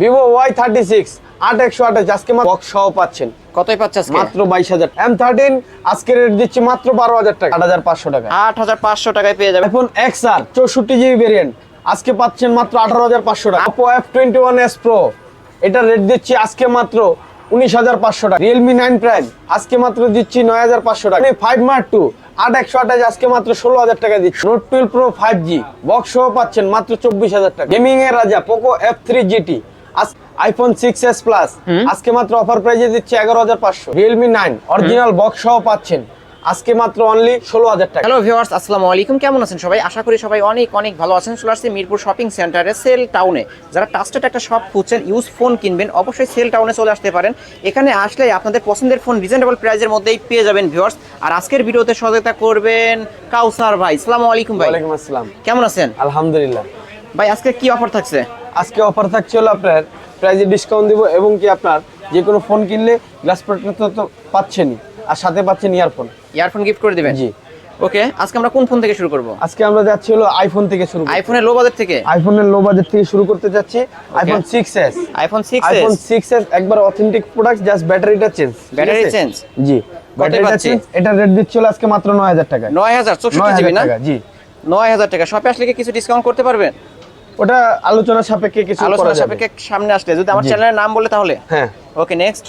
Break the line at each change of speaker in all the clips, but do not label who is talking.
Vivo Y thirty six আট একশো আঠাশ আজকে বক্স সহ পাচ্ছেন।
কতই পাচ্ছে আজকে?
মাত্র বাইশ হাজার। এম থার্টিন আজকে রেট দিচ্ছি মাত্র বারো হাজার টাকা। আট হাজার পাঁচশো টাকা।
আট হাজার পাঁচশো টাকায় পেয়ে যাবে।
আইফোন এক্স আর চৌষট্টি জিবি ভেরিয়েন্ট আজকে পাচ্ছেন মাত্র আঠারো হাজার পাঁচশো টাকা। Oppo F twenty one S pro এটা রেট দিচ্ছি আজকে মাত্র উনিশ হাজার পাঁচশো টাকা। রিয়েলমি নাইন প্রাইম আজকে মাত্র দিচ্ছি নয় হাজার পাঁচশো টাকা। ফাইভ মার্ক টু আট একশো আঠাশ আজকে মাত্র ষোলো হাজার টাকা দিচ্ছি। Note twelve pro five G box সহ পাচ্ছেন মাত্র চব্বিশ হাজার টাকা। গেমিং এর রাজা Poco F three GT iPhone six S plus আজকে মাত্র অফার প্রাইজে দিচ্ছে এগারো হাজার পাঁচশো। রিয়েলমি নাইন অরিজিনাল বক্স সহ পাচ্ছেন। আজকে মাত্র অনলি ষোলো হাজার টাকা।
হ্যালো ভিউয়ার্স আসসালামু আলাইকুম। কেমন আছেন সবাই? আশা করি সবাই অনেক অনেক ভালো আছেন। চলে আসছে মিরপুর শপিং সেন্টারে সেল টাউনে যারা ট্রাস্টেড একটা শপ খুঁজছেন ইউজ ফোন কিনবেন অবশ্যই সেল টাউনে চলে আসতে পারেন। এখানে আসলে আপনাদের পছন্দের ফোন রিজনেবল প্রাইসের মধ্যেই পেয়ে যাবেন ভিউয়ার্স আর আজকের ভিডিওতে সহায়তা করবেন কাউসার ভাই। আসসালামু আলাইকুম ভাই।
ওয়ালাইকুম আসসালাম।
কেমন আছেন?
আলহামদুলিল্লাহ।
ভাই আজকে কি অফার থাকছে?
আজকে অফার থাকছে হলো আপনার প্রাইজে ডিসকাউন্ট দিব এবং কি আপনার যে কোনো ফোন কিনলে গ্লাস প্রোটেক্টর তো পাচ্ছেনই আর সাথে পাচ্ছেন ইয়ারফোন
ইয়ারফোন গিফট করে দিবেন?
জি।
ওকে আজকে আমরা কোন ফোন থেকে শুরু করব?
আজকে আমরা যাচ্ছি হলো আইফোন থেকে শুরু
আইফোনের লো বাজেট থেকে?
আইফোনের লো বাজেট থেকে শুরু করতে যাচ্ছি। IPhone six S
iPhone six
iPhone six S একবার অথেন্টিক প্রোডাক্ট জাস্ট ব্যাটারিটা চেঞ্জ
ব্যাটারি চেঞ্জ
জি ব্যাটারিটা? চেঞ্জ এটা রেট দিচ্ছিল আজকে মাত্র নয় হাজার টাকা
নয় হাজার চৌষট্টি
নয়
জিবি না?
জি।
নয় হাজার টাকা। শপে আসলে কি কিছু ডিসকাউন্ট করতে পারবেন?
ওটা আলোচনা সাপেক্ষে কিছু
আলোচনা সাপেক্ষে সামনে আসলে। যদি আমার চ্যানেলের নাম বলে তাহলে?
হ্যাঁ।
ওকে নেক্সট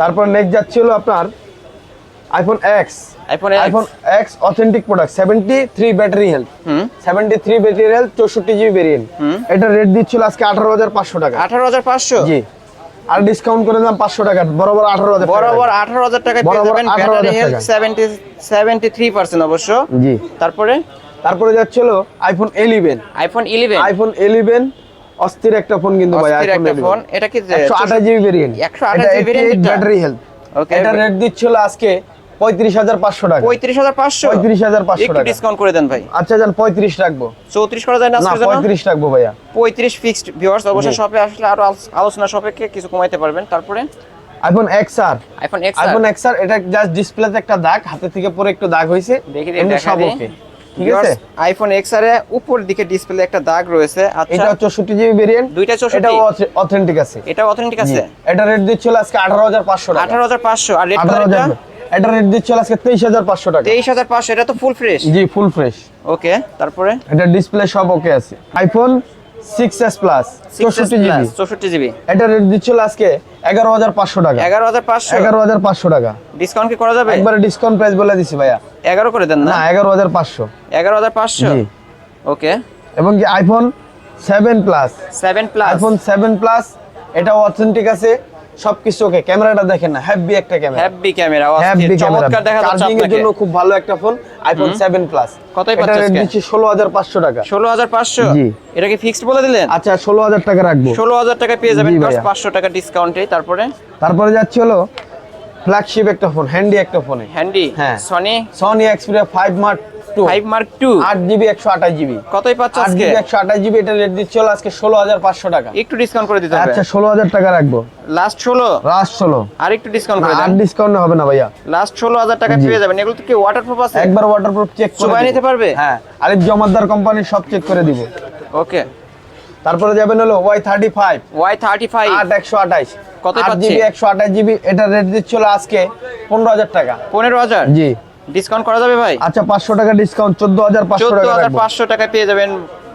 তারপর নেক্সট যাচ্ছে হলো আপনার iPhone X
iPhone
iPhone X authentic product seventy three battery health
hmm.
Seventy three battery health চৌষট্টি জিবি ভেরিয়েন্ট
হুম।
এটা রেট দিচ্ছিল আজকে আঠারো হাজার পাঁচশো টাকা।
আঠারো হাজার পাঁচশো?
জি। আর ডিসকাউন্ট করে দিলাম পাঁচশো টাকা বরাবর আঠারো হাজার
বরাবর আঠারো হাজার টাকা পেয়ে যাবেন
18,000
battery health. Seventy seventy three percent অবশ্য।
জি।
তারপরে?
তারপরে যাচ্ছিল iPhone eleven
iPhone eleven
iPhone eleven অস্থির একটা ফোন কিন্তু ভাই আইফোন
ফোন এটা কি
একশো আঠাশ জিবি ভেরিয়েন্ট
128 GB variant এটা?
ব্যাটারি হেলথ
ওকে
এটা রেট দিচ্ছিল আজকে পঁয়ত্রিশ হাজার পাঁচশো টাকা।
পঁয়ত্রিশ হাজার পাঁচশো?
পঁয়ত্রিশ হাজার পাঁচশো
একটু
টাকা।
ডিসকাউন্ট করে দেন ভাই।
আচ্ছা যান পঁয়ত্রিশ রাখব।
চৌত্রিশ করা যায় না
না
আজকের জন্য?
পঁয়ত্রিশ রাখব ভাইয়া।
পঁয়ত্রিশ ফিক্সড ভিউয়ার্স অবশ্যই। শপে আসলে আরও আলোচ- আলোচনা সাপেক্ষে কিছু কমাইতে পারবেন। তারপরে?
IPhone X R
iPhone X
iPhone X R এটা জাস্ট ডিসপ্লেতে একটা দাগ হাতে থেকে পরে একটু দাগ হয়েছে
দেখি
এমনি সব ওকে ঠিক আছে?
আইফোন এক্স আর উপর দিকে ডিসপ্লে একটা দাগ রয়েছে। আচ্ছা।
এটা চৌষট্টি জিবি ভেরিয়েন্ট
দুইটা 64?
এটা অথেন্টিক আছে।
এটা অথেন্টিক আছে?
এটা রেট দিচ্ছিল আজকে আঠারো হাজার পাঁচশো টাকা।
আঠারো হাজার পাঁচশো। আর রেট
হাজার এটা রেট দিচ্ছিল আজকে তেইশ হাজার পাঁচশো টাকা।
তেইশ হাজার পাঁচশো এটা তো ফুল ফ্রেশ
জি ফুল ফ্রেশ
ওকে তারপরে?
এটা ডিসপ্লে সব ওকে আছে। আইফোন সিক্স এস প্লাস চৌষট্টি জিবি
চৌষট্টি জিবি
এটা রেট দিচ্ছিল আজকে এগারো হাজার পাঁচশো টাকা।
এগারো হাজার পাঁচশো?
এগারো হাজার পাঁচশো টাকা।
ডিসকাউন্ট কি করা যাবে?
একবারে ডিসকাউন্ট প্রাইস বলে দিছি ভাইয়া।
এগারো করে দেন
না?
না
এগারো হাজার পাঁচশো।
এগারো হাজার পাঁচশো? ওকে।
এবং কি iPhone seven plus
seven plus
iPhone seven plus এটা অথেন্টিক আছে। সবকিছু ওকে ক্যামেরাটা দেখেন না হ্যাভি একটা ক্যামেরা।
হ্যাপি ক্যামেরা
হ্যাভি
চমৎকার দেখা যাচ্ছে
এর
আপনাকে।
জন্য খুব ভালো একটা ফোন আইফোন সেভেন প্লাস
কতই
এটা
পাচ্ছ
রেট
আজকে?
দিচ্ছি ষোলো হাজার পাঁচশো টাকা।
ষোলো হাজার পাঁচশো?
জি।
এটা কি ফিক্সড বলে দিলেন?
আচ্ছা ষোলো হাজার টাকা রাখব।
ষোলো হাজার টাকা পেয়ে যাবেন। পাঁচশো টাকা ডিসকাউন্টে তারপরে?
তারপরে যাচ্ছে হলো ফ্ল্যাগশিপ একটা ফোন হ্যান্ডি একটা ফোনে
হ্যান্ডি
হ্যাঁ।
Sony
Sony Xperia five mark two
five mark two
আট জিবি একশো আঠাশ জিবি
কতই পাচ্ছ
আট জিবি একশো আঠাশ জিবি এটা রেট দিচ্ছে হলো আজকে ষোলো হাজার পাঁচশো টাকা।
একটু ডিসকাউন্ট করে দিতে হবে।
আচ্ছা ষোলো হাজার টাকা রাখব।
লাস্ট ষোলো?
লাস্ট ষোলো।
আর একটু ডিসকাউন্ট করে
আর ডিসকাউন্ট হবে না ভাইয়া।
লাস্ট ষোলো হাজার টাকা পেয়ে যাবেন। এগুলো কি ওয়াটারপ্রুফ আছে?
একবার ওয়াটারপ্রুফ চেক করে
নিতে পারবে?
হ্যাঁ আরিফ জমাদ্দার কোম্পানির সব চেক করে দিব।
ওকে
তারপরে যাবেন হলো Y thirty five
Y thirty five
আট একশো আঠাইশ
কত
জিবি একশো আঠাশ জিবি এটা রেট দিচ্ছিল আজকে পনেরো হাজার টাকা।
পনেরো হাজার?
জি।
ডিসকাউন্ট করা যাবে ভাই?
আচ্ছা পাঁচশো টাকা ডিসকাউন্ট চোদ্দ হাজার পাঁচশো
চোদ্দ
টাকা
হাজার
রাখব।
পাঁচশো টাকা পেয়ে যাবেন।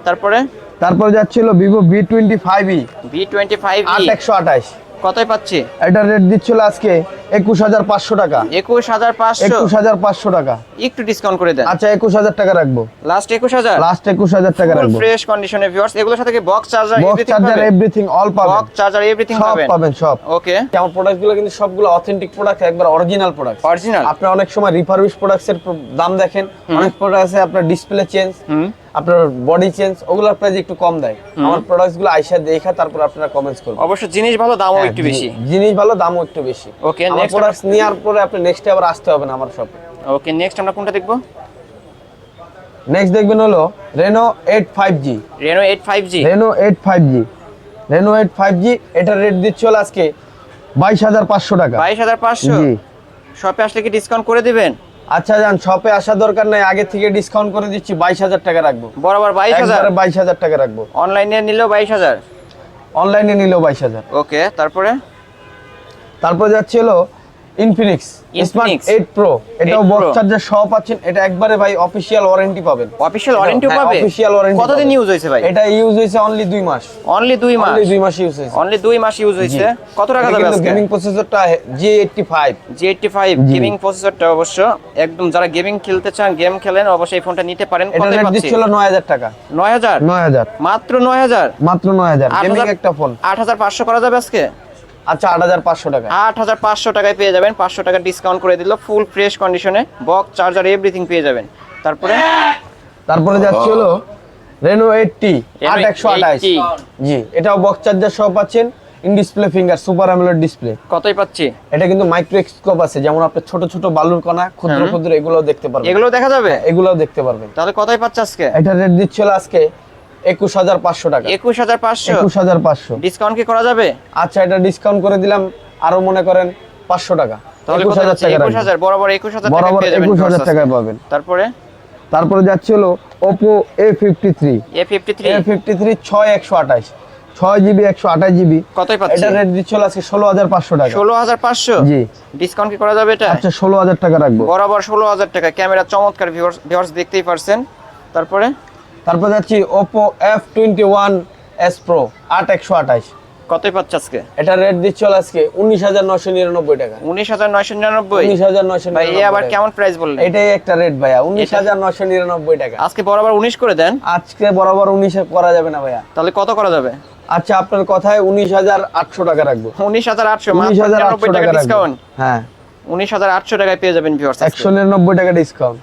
তারপরে?
তারপরে যাচ্ছিল Vivo V twenty five E
V twenty five
আট একশো আঠাইশ
কতই পাচ্ছি?
এটা রেট দিচ্ছিল আজকে একুশ হাজার পাঁচশো টাকা।
একুশ হাজার পাঁচশো?
একুশ হাজার পাঁচশো টাকা।
একটু ডিসকাউন্ট করে দেন।
আচ্ছা একুশ হাজার টাকা রাখব।
লাস্ট একুশ হাজার?
লাস্ট একুশ হাজার টাকা রাখব।
ফ্রেশ কন্ডিশনে ভিউয়ার্স এগুলোর সাথে কি box charger
box charger everything all পাবেন?
বক্স চার্জার এভরিথিং পাবেন।
সব
পাবেন।
সব।
ওকে
আমার প্রোডাক্টগুলো কিন্তু সবগুলো অথেন্টিক প্রোডাক্ট একবার অরিজিনাল প্রোডাক্ট
অরিজিনাল
আপনি অনেক সময় রিফারবিশ প্রোডাক্টসের দাম দেখেন অনেক প্রোডাক্ট আছে আপনার ডিসপ্লে চেঞ্জ
হুম।
আপনার বডি চেঞ্জ ওগুলোর প্রাইস একটু কম দেয়। আমার প্রোডাক্টসগুলো আইসা দেখা তারপর আপনারা কমেন্টস করবেন।
অবশ্য জিনিস ভালো দামও
হ্যাঁ,
একটু বেশি।
জিনিস ভালো দামও একটু বেশি। আমার
next
প্রোডাক্টস নেওয়ার পরে আপনি নেক্সট আবার আসতে হবে না আমার শপে
ওকে নেক্সট আমরা কোনটা দেখব?
নেক্সট দেখবেন হলো Reno eight five G
Reno eight five G
Reno eight five G Reno eight five G এটার রেট দিচ্ছে হলো আজকে বাইশ হাজার পাঁচশো টাকা।
বাইশ হাজার পাঁচশো? শপে আসলে কি ডিসকাউন্ট করে দিবেন?
আচ্ছা যান শপে আসা দরকার নাই আগে থেকে ডিসকাউন্ট করে দিচ্ছি বাইশ হাজার টাকা রাখব।
বরাবর বাইশ হাজার?
বাইশ হাজার টাকা রাখব।
অনলাইনে নিলেও বাইশ হাজার?
অনলাইনে নিলেও বাইশ হাজার।
ওকে তারপরে?
তারপর যাচ্ছে হলো Infinix smart
Infinix
eight pro এটাও বক্স চার্জার সহ পাচ্ছেন। এটা একবারে ভাই অফিসিয়াল ওয়ারেন্টি পাবেন।
অফিশিয়াল ওয়ারেন্টি
হ্যাঁ,
পাবে?
official warranty
কতদিন ইউজ হয়েছে ভাই?
এটা ইউজ হয়েছে অনলি দুই মাস।
অনলি দুই মাস?
অনলি দুই মাস ইউজ হয়েছে।
অনলি দুই মাস ইউজ হয়েছে? কত টাকা যাবে আজকে?
Gaming প্রসেসরটা G eighty five
G eighty five
G.
Gaming প্রসেসরটা অবশ্য। একদম যারা গেমিং খেলতে চান গেম খেলেন অবশ্যই এই ফোনটা নিতে পারেন। কত
রেট
পাচ্ছি?
দিচ্ছিল নয় হাজার টাকা।
নয় হাজার?
নয় হাজার।
মাত্র নয় হাজার?
মাত্র নয় হাজার।
আট
গেমিং
হাজার-
একটা ফোন
আট হাজার পাঁচশো করা যাবে আজকে?
আচ্ছা আট হাজার পাঁচশো টাকা
আট হাজার পাঁচশো টাকায় পেয়ে যাবেন পাঁচশো টাকা ডিসকাউন্ট করে দিল ফুল ফ্রেশ কন্ডিশনে বক্স চার্জার এভরিথিং পেয়ে যাবেন। তারপরে?
তারপরে যাচ্ছে হলো রেনো এইটটি আট একশো আঠাশ। জি এটাও বক্স চার্জার সহ পাচ্ছেন in display finger super amoled display
কতই পাচ্ছি?
এটা কিন্তু মাইক্রো স্কোপ আছে যেমন আপনার ছোট ছোট বালুর কণা ক্ষুদ্র ক্ষুদ্র এগুলো দেখতে পারবেন।
এগুলো দেখা যাবে?
এগুলোও দেখতে পারবেন।
তাহলে কতই পাচ্ছে আজকে?
এটা রেট দিচ্ছিল আজকে একুশ হাজার পাঁচশো টাকা।
একুশ হাজার পাঁচশো?
একুশ হাজার পাঁচশো।
ডিসকাউন্ট কি করা যাবে?
আচ্ছা এটা ডিসকাউন্ট করে দিলাম। আরও মনে করেন পাঁচশো টাকা। একুশ হাজার
বরাবর একুশ হাজার টাকা
বরাবর
পেয়ে যাবেন
একুশ হাজার টাকায় পাবেন।
তারপরে?
তারপরে যাচ্ছে হলো Oppo A fifty three
A fifty three
A fifty three ছয় একশো আঠাশ। ছয় জিবি একশো আঠাশ জিবি।
কতই পাচ্ছি?
এটা রেট দিচ্ছিল আজকে ষোলো হাজার পাঁচশো টাকা।
ষোলো হাজার পাঁচশো?
জি।
ডিসকাউন্ট কি করা যাবে এটা?
আচ্ছা ষোলো হাজার টাকা রাখব।
বরাবর ষোলো হাজার টাকা। ক্যামেরা চমৎকার ভিউয়ার্স দেখতেই পারছেন। তারপরে?
তারপর যাচ্ছি Oppo F twenty one S pro আট একশো আঠাশ।
কতই পাচ্ছে আজকে?
এটা রেট দিচ্ছিল আজকে উনিশ হাজার নয়শো নিরানব্বই টাকা।
উনিশ হাজার নয়শো নিরানব্বই?
উনিশ হাজার নয়শো
ভাই আবার কেমন প্রাইস বললেন?
এটাই একটা রেট ভাইয়া উনিশ হাজার নশো নিরানব্বই টাকা।
আজকে বরাবর উনিশ করে দেন।
আজকে বরাবর উনিশে করা যাবে না ভাইয়া।
তাহলে কত করা যাবে?
আচ্ছা আপনার কথায় উনিশ হাজার আটশো টাকা রাখব।
উনিশ হাজার আটশো
উনিশ হাজার আটশো
টাকা ডিসকাউন্ট
হ্যাঁ।
উনিশ হাজার আটশো টাকায় পেয়ে যাবেন ভিউয়ার্স
একশো নিরানব্বই টাকা ডিসকাউন্ট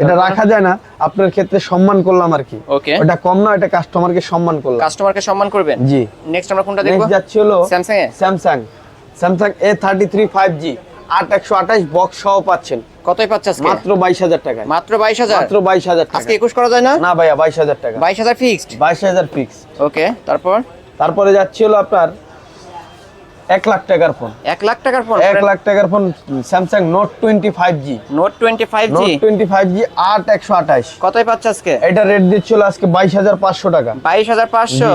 এটা রাখা যায় না আপনার ক্ষেত্রে সম্মান করলাম আর কি।
ওকে
ওটা কম না এটা কাস্টমারকে সম্মান করলাম।
কাস্টমারকে সম্মান করবেন?
জি।
নেক্সট আমরা কোনটা দেখব?
নেক্সট যাচ্ছে হলো
Samsung A?
Samsung Samsung A thirty three five G আট একশো আঠাশ বক্স সহ পাচ্ছেন।
কতই পাচ্ছে আজকে?
মাত্র বাইশ হাজার টাকা
মাত্র বাইশ হাজার?
মাত্র বাইশ হাজার টাকা
আজকে একুশ করা যায় না?
না ভাইয়া বাইশ হাজার টাকা।
বাইশ হাজার ফিক্সড
বাইশ হাজার ফিক্স
ওকে তারপর?
তারপরে যাচ্ছে হলো আপনার এক লাখ টাকার ফোন
এক লাখ টাকার ফোন
এক লাখ টাকার phone Samsung note twenty five G
note twenty five G
twenty five G আট একশো আঠাশ।
কতই পাচ্ছে আজকে?
এটা রেট দিচ্ছিল আজকে বাইশ হাজার পাঁচশো টাকা।
বাইশ হাজার পাঁচশো?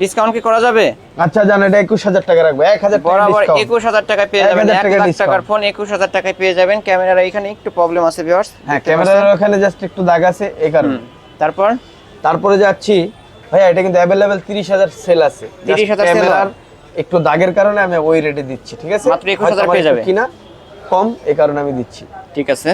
ডিসকাউন্ট কি করা যাবে?
আচ্ছা জান এটা একুশ হাজার টাকা রাখব। এক হাজার টাকা
বরাবর
discount।
একুশ হাজার টাকায় পেয়ে যাবেন। লাখ টাকার ফোন একুশ হাজার টাকায় পেয়ে যাবেন। ক্যামেরার এখানে একটু প্রবলেম আছে ভিউয়ার্স
হ্যাঁ ক্যামেরার ওখানে জাস্ট একটু দাগ আছে এই কারণে।
তারপর?
তারপরে যাচ্ছি। ভাইয়া এটা কিন্তু তিরিশ হাজার সেল আছে।
30,000 sale
ক্যামেরার একটু দাগের কারণে আমি ওই রেটে দিচ্ছি ঠিক আছে?
মাত্র 21,000 পেয়ে যাবে।
কিনা কম এই কারণে আমি দিচ্ছি।
ঠিক আছে।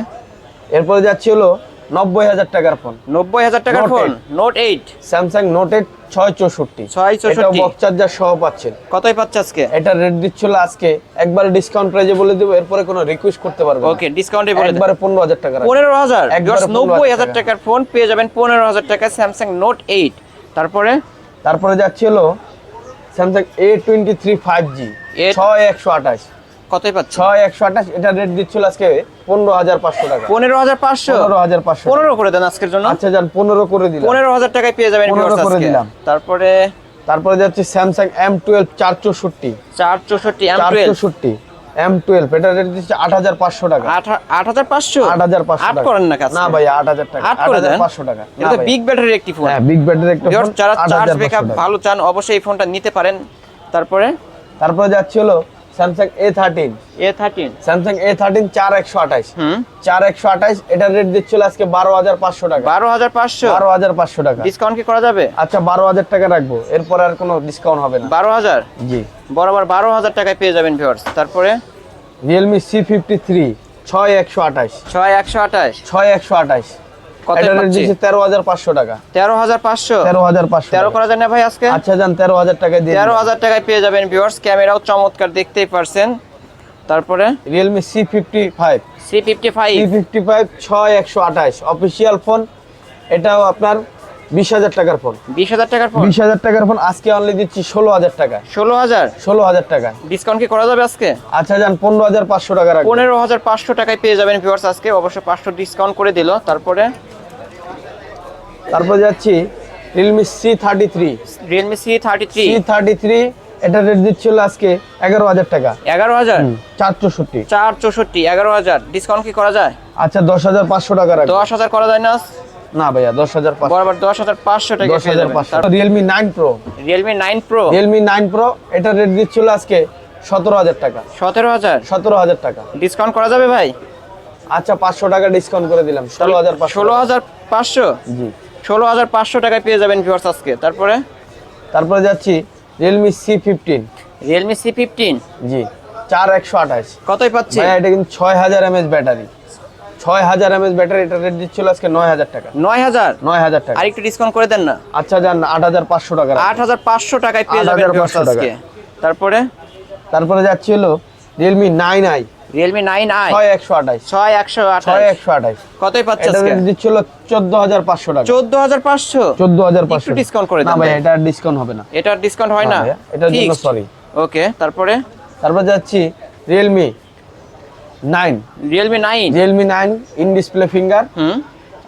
এরপরে যাচ্ছি হলো নব্বই হাজার টাকার ফোন।
নব্বই হাজার টাকার phone note eight
Samsung note eight ছয় চৌষট্টি।
ছয় চৌষট্টি।
বক্স চার্জার সহ পাচ্ছেন।
কতই পাচ্ছে আজকে?
এটা রেট দিচ্ছিল আজকে। একবার ডিসকাউন্ট প্রাইজে বলে দেবো এরপরে কোনো রিকোয়েস্ট করতে পারবে
ওকে ডিসকাউন্টে বলে
একবারে পনেরো হাজার টাকা।
পনেরো হাজার?
একবারে
নব্বই হাজার টাকার ফোন পেয়ে যাবেন পনেরো হাজার টাকা স্যামসাং নোট এইট তারপরে?
তারপরে যাচ্ছে হলো Samsung A twenty three five G ছয় একশো আঠাশ
কতই পাচ্ছ
ছয় একশো আঠাশ এটা রেট দিচ্ছিল আজকে পনেরো হাজার পাঁচশো টাকা।
পনেরো হাজার পাঁচশো?
পনেরো হাজার পাঁচশো
পনেরো করে দেন আজকের জন্য?
আচ্ছা যান পনেরো করে দিলাম।
পনেরো হাজার টাকায় পেয়ে যাবেন পনেরো
করে দিলাম।
তারপরে?
তারপরে যাচ্ছে স্যামসাং এম টুয়েলভ চার চৌষট্টি
চার চৌষট্টি এম
চৌষট্টি। এম টুয়েলভ এটা রেট দিচ্ছে আট হাজার পাঁচশো টাকা।
আট হাজার পাঁচশো?
আট হাজার পাঁচশো
আট করেন না
না ভাই আট হাজার টাকা।
আট
হাজার
দেন।
পাঁচশো টাকা।
এটা বিগ ব্যাটারির একটি ফোন
হ্যাঁ বিগ ব্যাটারি একটি ফোন
যারা চার্জ ব্যাকআপ ভালো চান অবশ্যই এই ফোনটা নিতে পারেন। তারপরে?
তারপরে যাচ্ছে হলো Samsung A thirteen
A thirteen
Samsung A thirteen চার একশো আঠাশ
হুম।
চার একশো আঠাশ এটার রেট দিচ্ছিল আজকে বারো হাজার পাঁচশো টাকা।
বারো হাজার পাঁচশো?
বারো হাজার পাঁচশো টাকা।
ডিসকাউন্ট কি করা যাবে?
আচ্ছা বারো হাজার টাকা রাখব। এরপর আর কোনো ডিসকাউন্ট হবে না।
বারো হাজার?
জি।
বরাবর বারো হাজার টাকায় পেয়ে যাবেন ভিউয়ার্স তারপরে?
রিয়েলমি সি ফিফটি থ্রি ছয় একশো আঠাশ।
ছয় একশো আঠাশ।
ছয় একশো আঠাশ। তেরো হাজার পাঁচশো টাকা।
তেরো হাজার পাঁচশো?
তেরো হাজার পাঁচশো
তেরো করা যায় না ভাই আজকে?
আচ্ছা যান তেরো হাজার দিয়ে
তেরো হাজার টাকায় পেয়ে যাবেন ভিউয়ার্স ক্যামেরাও চমৎকার দেখতেই পারছেন। তারপরে?
Realme C fifty five
C fifty five
C fifty five ছয় একশো আঠাশ। অফিসিয়াল ফোন এটাও আপনার বিশ হাজার টাকার ফোন
বিশ হাজার টাকার ফোন
বিশ হাজার টাকার ফোন আজকে অনলি দিচ্ছি ষোলো হাজার টাকা
ষোলো হাজার?
ষোলো হাজার টাকা
ডিসকাউন্ট কি করা যাবে আজকে?
আচ্ছা যান পনেরো হাজার পাঁচশো টাকা
পনেরো হাজার পাঁচশো টাকায় পেয়ে যাবেন ভিউয়ার্স আজকে। অবশ্য পাঁচশো ডিসকাউন্ট করে দিল। তারপরে?
তারপর যাচ্ছি Realme C thirty three
Realme C thirty three
C thirty three এটা রেট দিচ্ছিল আজকে এগারো হাজার টাকা।
এগারো হাজার?
চার চৌষট্টি
চার চৌষট্টি এগারো হাজার। ডিসকাউন্ট কি করা যায়?
আচ্ছা দশ হাজার পাঁচশো টাকা
দশ হাজার করা যায় না?
না ভাইয়া দশ হাজার
বরাবর দশ হাজার পাঁচশো টাকা
দশ হাজার পাঁচশো। Realme nine pro
Realme nine pro
Realme nine pro এটা রেট দিচ্ছিল আজকে সতেরো হাজার টাকা।
সতেরো হাজার?
সতেরো হাজার টাকা।
ডিসকাউন্ট করা যাবে ভাই?
আচ্ছা পাঁচশো টাকা ডিসকাউন্ট করে দিলাম। ষোলো হাজার পাঁচশো।
ষোলো হাজার পাঁচশো?
জি।
ষোলো হাজার পাঁচশো টাকায় পেয়ে যাবেন ভিউয়ার্স আজকে। তারপরে?
তারপরে যাচ্ছি Realme C fifteen
Realme C fifteen
G চার একশো আঠাশ।
কতই পাচ্ছি?
এটা কিন্তু ছয় হাজার এমএচ ব্যাটারি। ছয় হাজার এমএচ ব্যাটারি এটা রেট দিচ্ছিল আজকে নয় হাজার টাকা।
নয় হাজার?
নয় হাজার টাকা।
আর একটু ডিসকাউন্ট করে দেন না।
আচ্ছা যান আট হাজার পাঁচশো টাকা
আট হাজার পাঁচশো টাকায় পেয়ে যাবেন
8,500
আজকে। তারপরে?
তারপরে যাচ্ছি হলো Realme nine i
Realme nine i
ছয় একশো আঠাশ।
ছয় একশো
ছয় একশো আঠাশ।
কতই পাচ্ছে
দিচ্ছিল চোদ্দ হাজার পাঁচশো টাকা।
চোদ্দ হাজার পাঁচশো?
চোদ্দ হাজার পাঁচশো
একটু করে
না ভাই
ভাই।
এটা ডিসকাউন্ট হবে না।
এটার ডিসকাউন্ট হয় না?
না ভাইয়া, এটার জন্য sorry।
ওকে তারপরে?
তারপর যাচ্ছি Realme nine
Realme nine
Realme nine in display finger
হুম।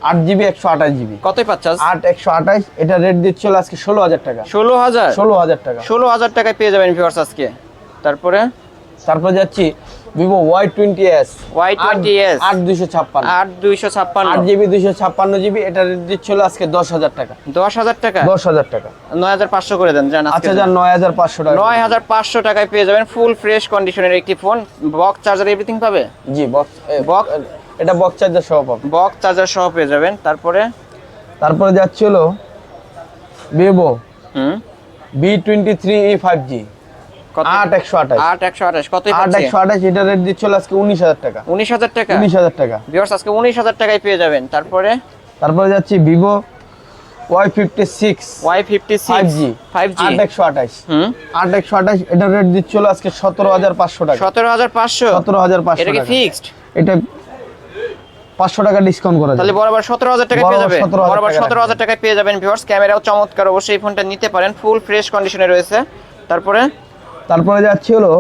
আট জিবি একশো আঠাশ জিবি
কতই পাচ্ছে
আট একশো আঠাশ এটা রেট দিচ্ছিল আজকে ষোলো হাজার টাকা।
ষোলো হাজার?
ষোলো হাজার টাকা।
ষোলো হাজার টাকায় পেয়ে যাবেন ভিউয়ার্স আজকে। তারপরে?
তারপর যাচ্ছি Vivo Y twenty S
Y20s
আট দুইশো ছাপ্পান্ন।
আট দুইশো ছাপ্পান্ন।
আট জিবি দুইশো ছাপ্পান্ন জিবি এটা রেট দিচ্ছিল আজকে দশ হাজার টাকা।
দশ হাজার টাকা?
দশ হাজার টাকা।
নয় হাজার পাঁচশো করে দেন জান
আচ্ছা যান নয় হাজার পাঁচশো টাকা।
নয় হাজার পাঁচশো টাকায় পেয়ে যাবেন ফুল ফ্রেশ কন্ডিশনের একটি ফোন বক্স চার্জার এভরিথিং পাবে?
জি বক্স
Box-
এটা বক্স চার্জার সহ পাবো।
বক্স চার্জার সহ পেয়ে যাবেন। তারপরে?
তারপরে যাচ্ছিল ভিভো
হুম।
V twenty three E five G আট একশো আঠাশ।
আট একশো আঠাশ কতই
আট একশো আঠাশ এটা রেট দিচ্ছিল আজকে উনিশ হাজার টাকা।
উনিশ হাজার টাকা?
উনিশ হাজার টাকা।
ভিউয়ার্স আজকে উনিশ হাজার টাকায় পেয়ে যাবেন। তারপরে?
তারপরে যাচ্ছি Vivo Y fifty six
Y fifty
five G
five G
আট একশো আঠাশ। আট একশো আঠাশ এটা রেট দিচ্ছিল আজকে সতেরো হাজার পাঁচশো টাকা।
সতেরো হাজার পাঁচশো?
সতেরো হাজার পাঁচশো
এটা
টাকা।
ফিক্সড
এটা পাঁচশো টাকা ডিসকাউন্ট করা
তাহলে বরাবর সতেরো হাজার টাকা পেয়ে যাবেন? বরাবর সতেরো হাজার টাকায় পেয়ে যাবেন ভিউয়ার্স ক্যামেরাও চমৎকার অবশ্যই এই ফোনটা নিতে পারেন ফুল ফ্রেশ কন্ডিশনে রয়েছে। তারপরে?
তারপরে যাচ্ছি হলো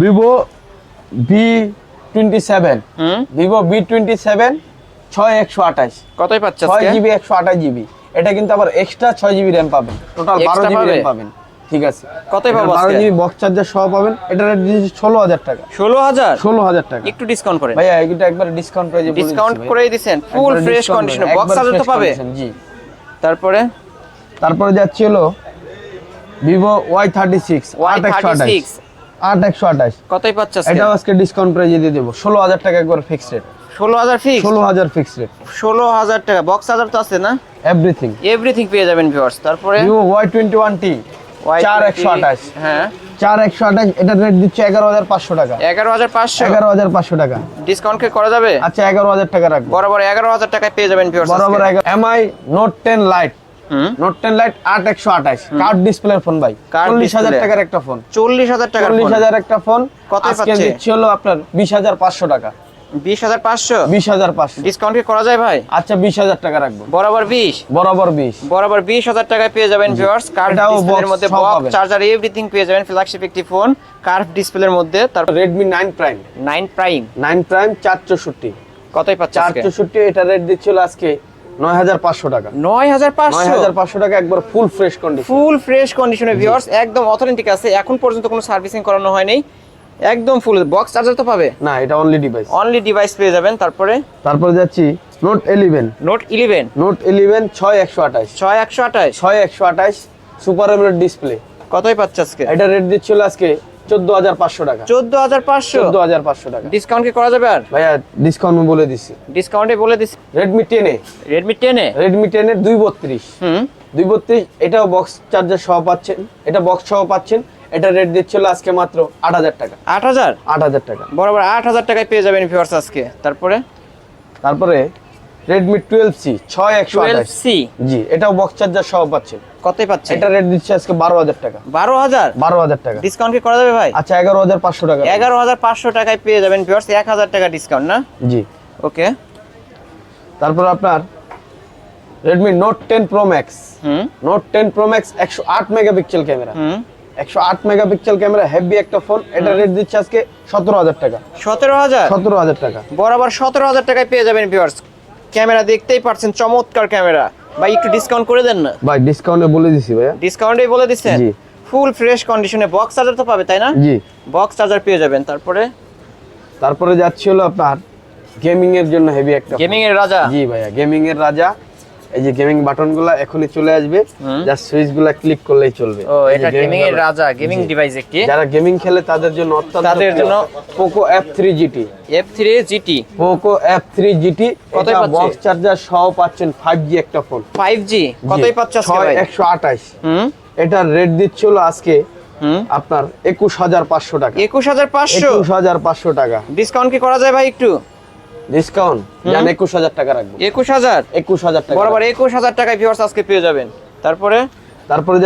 Vivo V twenty seven Vivo V twenty seven ছয় একশো আঠাশ।
কতই পাচ্ছে
ছয় জিবি একশো আঠাশ জিবি। এটা কিন্তু আবার এক্সট্রা ছয় জিবি র্যাম পাবেন। টোটাল বারো জিবি র্যাম পাবেন। ঠিক আছে।
কতই পাবো
বারো জিবি বক্স চার্জার সহ পাবেন। এটা রেট দিয়েছি ষোলো হাজার টাকা।
ষোলো হাজার?
ষোলো হাজার টাকা।
একটু ডিসকাউন্ট করেন
ভাইয়া এটা একবার ডিসকাউন্ট প্রাইজে
ডিসকাউন্ট করে দিছেন। ফুল ফ্রেশ কন্ডিশনে বক্স চার্জার তো পাবে।
জি।
তারপরে?
তারপরে যাচ্ছি হলো ভিভো ওয়াই থার্টি সিক্স আট একশো আঠাশ
Y36
আট একশো আঠাশ
কতই পাচ্ছে
এটাও আজকে ডিসকাউন্ট প্রাইজে দিয়ে দেবো। ষোলো হাজার টাকা একবার ফিক্স রেট
ষোলো হাজার ফিক্স
ষোলো হাজার ফিক্স রেট
ষোলো হাজার টাকা। বক্স চার্জার তো আছে না?
এভরিথিং
এভরিথিং পেয়ে যাবেন ভিউয়ার্স তারপরে?
Vivo Y twenty one T চার একশো আঠাশ।
হ্যাঁ।
চার একশো আঠাশ এটার রেট দিচ্ছে এগারো হাজার পাঁচশো টাকা।
এগারো হাজার পাঁচশো?
এগারো হাজার পাঁচশো টাকা।
ডিসকাউন্ট কি করা যাবে?
আচ্ছা এগারো হাজার টাকা রাখব।
বরাবর এগারো হাজার টাকায় পেয়ে যাবেন ভিউয়ার্স
বরাবর Mi note ten lite note ten lite আট একশো আঠাশ। কার্ড ডিসপ্লে ফোন ভাই। চল্লিশ হাজার টাকার একটা ফোন
চল্লিশ হাজার টাকা
চল্লিশ হাজার একটা ফোন
কতই পাচ্ছে?
দিচ্ছি হলো আপনার বিশ হাজার পাঁচশো টাকা।
বিশ হাজার পাঁচশো?
বিশ হাজার পাঁচশো।
ডিসকাউন্ট কি করা যায় ভাই?
আচ্ছা বিশ হাজার টাকা রাখব।
বরাবর বিশ?
বরাবর বিশ।
বরাবর বিশ হাজার টাকায় পেয়ে যাবেন ভিউয়ার্স মধ্যে বক্স চার্জার এভরিথিং পেয়ে যাবেন ফ্ল্যাগশিপ একটি ফোন কার্ভ ডিসপ্লের মধ্যে তারপর
Redmi nine prime
nine prime
nine prime চার চৌষট্টি।
কতই পাচ্ছে
চার চৌষট্টি এটা রেট দিচ্ছিল আজকে নয় হাজার পাঁচশো টাকা।
নয় হাজার
নয়
পাঁচশো
হাজার পাঁচশো টাকা একবার full fresh condition
full fresh কন্ডিশনে ভিউয়ার্স একদম অথেন্টিক আছে। এখন পর্যন্ত কোনো সার্ভিসিং করানো হয়নি একদম ফুল বক্স চার্জার তো পাবে?
না এটা অনলি ডিভাইস
অনলি ডিভাইস পেয়ে যাবেন। তারপরে?
তারপরে যাচ্ছি note eleven
note eleven
note eleven ছয় একশো আঠাশ।
ছয় একশো আঠাশ।
ছয় একশো আঠাশ সুপার এমোলেড ডিসপ্লে
কতই পাচ্ছে আজকে?
এটা রেট দিচ্ছিল আজকে চোদ্দ হাজার পাঁচশো টাকা।
চোদ্দ হাজার পাঁচশো?
চোদ্দ হাজার পাঁচশো টাকা।
ডিসকাউন্ট কি করা যাবে আর?
ভাইয়া ডিসকাউন্ট বলে দিচ্ছি
ডিসকাউন্টে বলে দিস
রেডমি টেনে
রেডমি টেনে
রেডমি টেনের দুই বত্রিশ।
হুম।
দুই বত্রিশ এটাও বক্স চার্জার সহ পাচ্ছেন। এটা বক্স সহ পাচ্ছেন। এটা রেট দিচ্ছিল আজকে মাত্র আট হাজার টাকা।
আট হাজার?
আট হাজার টাকা।
বরাবর আট হাজার টাকায় পেয়ে যাবেন ভিউয়ার্স আজকে। তারপরে?
তারপরে রেডমি টুয়েলভ সি ছয় একশো
সি
জি এটাও বক্স চার্জার সহ পাচ্ছেন
কতই পাচ্ছে?
এটা রেট দিচ্ছে আজকে বারো হাজার টাকা।
বারো হাজার?
বারো হাজার টাকা।
ডিসকাউন্ট কি করা যাবে ভাই?
আচ্ছা এগারো হাজার পাঁচশো টাকা।
এগারো হাজার পাঁচশো টাকায় পেয়ে যাবেন ভিউয়ার্স এক হাজার টাকা ডিসকাউন্ট না?
জি।
ওকে
তারপর আপনার Redmi note ten pro max
হুম।
নোট টেন প্রো ম্যাক্স একশো আট মেগাপিক্সেল ক্যামেরা
হুম।
একশো আট মেগাপিক্সেল ক্যামেরা হেভি একটা ফোন এটা রেট দিচ্ছে আজকে সতেরো হাজার টাকা।
সতেরো হাজার?
সতেরো হাজার টাকা।
বরাবর সতেরো হাজার টাকায় পেয়ে যাবেন ভিউয়ার্স ক্যামেরা দেখতেই পারছেন চমৎকার ক্যামেরা। ভাই একটু ডিসকাউন্ট করে দেন না?
ভাই ডিসকাউন্টে বলে দিছি ভাইয়া।
ডিসকাউন্টে বলে দিছেন
জি।
ফুল ফ্রেশ কন্ডিশনে বক্স চার্জার তো পাবে তাই না?
জি।
বক্স চার্জার পেয়ে যাবেন। তারপরে?
তারপরে যাচ্ছি হলো আপনার গেমিং এর জন্য হেভি একটা
গেমিং এর রাজা?
জি ভাইয়া গেমিং এর রাজা। এই যে গেমিং বাটনগুলা এখনই চলে আসবে।
হুম।
জাস্ট সুইচগুলা ক্লিক করলেই চলবে।
ও এটা গেমিং এর রাজা গেমিং ডিভাইস একটি।
যারা গেমিং খেলে তাদের জন্য অত্যন্ত
তাদের জন্য
Poco F three GT
F three GT
Poco F three GT
কতই পাচ্ছি?
বক্স চার্জার সহ পাচ্ছেন ফাইভ জি একটা ফোন
ফাইভ জি। কতই পাচ্ছে আজকে ভাই?
একশো আঠাশ।
হুম।
এটার রেট দিচ্ছিল আজকে
হুম।
আপনার একুশ হাজার পাঁচশো টাকা।
একুশ হাজার পাঁচশো?
একুশ হাজার পাঁচশো টাকা।
ডিসকাউন্ট কি করা যায় ভাই একটু?
ডিসকাউন্ট জান একুশ হাজার টাকা রাখব।
একুশ হাজার?
টাকা
বরাবর একুশ হাজার টাকায় ভিউয়ার্স আজকে পেয়ে যাবেন। তারপরে?
তারপরে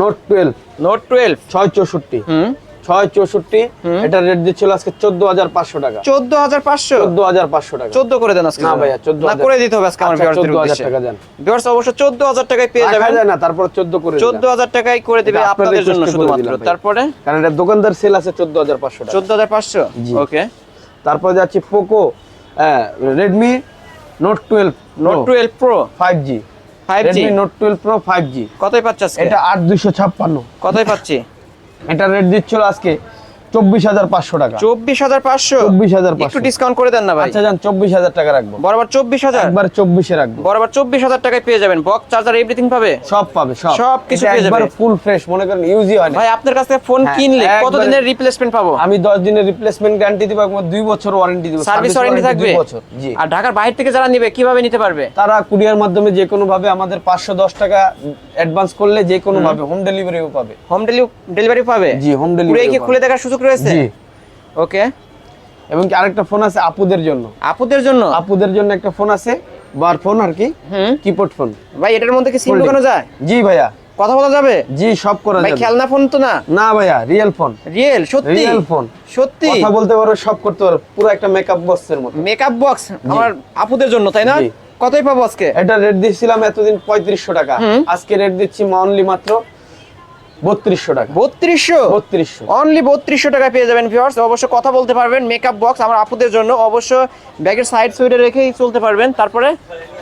নোট টুয়েলভ
নোট টুয়েলভ
ছয় চৌষট্টি।
হুম।
ছয় চৌষট্টি এটার রেট দিচ্ছিল আজকে চোদ্দ হাজার পাঁচশো টাকা।
চোদ্দ হাজার পাঁচশো?
চোদ্দ হাজার পাঁচশো টাকা।
চোদ্দ করে দেন আজকে
না ভাইয়া, 14,000
না করে দিতে হবে আজকে আমার
আচ্ছা, 14,000
উদ্দেশ্যে।
টাকা দেন।
ভিউয়ার্স অবশ্য চোদ্দ হাজার টাকায় পেয়ে যাবেন।
না তারপর চোদ্দ করে
চোদ্দ হাজার টাকায় করে দেবে আপনাদের জন্য শুধুমাত্র তারপরে?
কারণ এটা দোকানদার সেল আছে চোদ্দ হাজার পাঁচশো টাকা।
চোদ্দ হাজার পাঁচশো? ওকে
তারপর যাচ্ছে Poco Redmi note twelve
note twelve pro
five G
five G
note twelve pro five G
কতই পাচ্ছে
এটা আট দুইশো ছাপ্পান্ন।
কতই পাচ্ছি?
এটা রেট দিচ্ছিল আজকে চব্বিশ হাজার পাঁচশো টাকা।
চব্বিশ হাজার পাঁচশো?
24,500
একটু ডিসকাউন্ট করে দেন না ভাই।
আচ্ছা যান চব্বিশ হাজার টাকা রাখব।
বরাবর চব্বিশ হাজার?
একবার চব্বিশে রাখব।
বরাবর চব্বিশ হাজার টাকায় পেয়ে যাবেন। বক্স চার্জার এভরিথিং পাবে?
সব পাবে সব।
সব কিছু পেয়ে যাবে।
ফুল ফ্রেশ মনে করেন ইউজই হয়
ভাই আপনার কাছ থেকে ফোন
হ্যাঁ,
কিনলে কত দিনের রিপ্লেসমেন্ট পাবো?
আমি দশ দিনের রিপ্লেসমেন্ট গ্যারান্টি দিব একবার দুই বছর ওয়ারেন্টি দিব।
সার্ভিস ওয়ারেন্টি থাকবে?
বছর জি।
আর ঢাকার বাইরে থেকে যারা নিবে কীভাবে নিতে পারবে?
তারা কুরিয়ার মাধ্যমে যে কোনো ভাবে আমাদের পাঁচশো দশ টাকা অ্যাডভান্স করলে যে কোনো ভাবে হোম ডেলিভারিও পাবে।
হোম ডেলিভারি পাবে?
জি,
হোম
ডেলিভারি
খুলে দেখার সুযোগ রয়েছে?
জি।
ওকে।
এবং কি আরেকটা ফোন আছে আপুদের জন্য?
আপুদের জন্য?
আপুদের জন্য একটা ফোন আছে বার ফোন আর কি
হুম।
Keyboard phone.
ভাই এটার মধ্যে কি সিম। ঢোকানো যায়?
জি ভাইয়া।
কথা বলা যাবে?
জি সব করা যাবে।
খেলনা ফোন তো না?
না ভাইয়া রিয়েল ফোন
রিয়েল সত্যি?
রিয়েল ফোন
সত্যি?
কথা বলতে পারো সব করতে পারো পুরো একটা মেকআপ বক্সের মতো।
মেকআপ বক্স আমার আপুদের জন্য তাই না? কতই পাবো আজকে?
এটা রেট দিয়েছিলাম এতদিন পঁয়ত্রিশশো টাকা। আজকে রেট দিচ্ছি অনলি মাত্র বত্রিশশো টাকা।
বত্রিশশো?
বত্রিশশো।
অনলি বত্রিশশো টাকা পেয়ে যাবেন ভিউয়ার্স অবশ্য কথা বলতে পারবেন মেকআপ বক্স আমার আপুদের জন্য। অবশ্য ব্যাগের সাইড সুইডে রেখেই চলতে পারবেন। তারপরে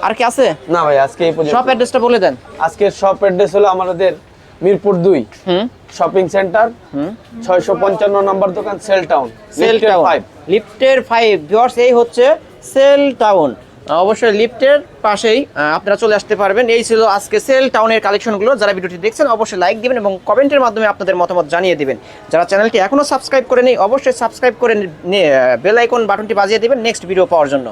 আর কি আছে?
না ভাই আজকে এই পর্যন্ত
সব অ্যাড্রেসটা বলে দেন।
আজকের শপ অ্যাড্রেস হলো আমাদের মিরপুর দুই।
হুম।
শপিং সেন্টার ছয়শো পঞ্চান্ন নম্বর দোকান Cell Town
Cell Town
five
লিফটের ফাইভ ভিউয়ার্স এই হচ্ছে সেল টাউন অবশ্যই লিফটের পাশেই আপনারা চলে আসতে পারবেন। এই ছিল আজকে সেল টাউনের কালেকশনগুলো। যারা ভিডিওটি দেখছেন, অবশ্যই লাইক দিবেন এবং কমেন্টের মাধ্যমে আপনাদের মতামত জানিয়ে দিবেন। যারা চ্যানেলটি এখনও সাবস্ক্রাইব করে নেই অবশ্যই সাবস্ক্রাইব করে বেল আইকন বাটনটি বাজিয়ে দেবেন নেক্সট ভিডিও পাওয়ার জন্য।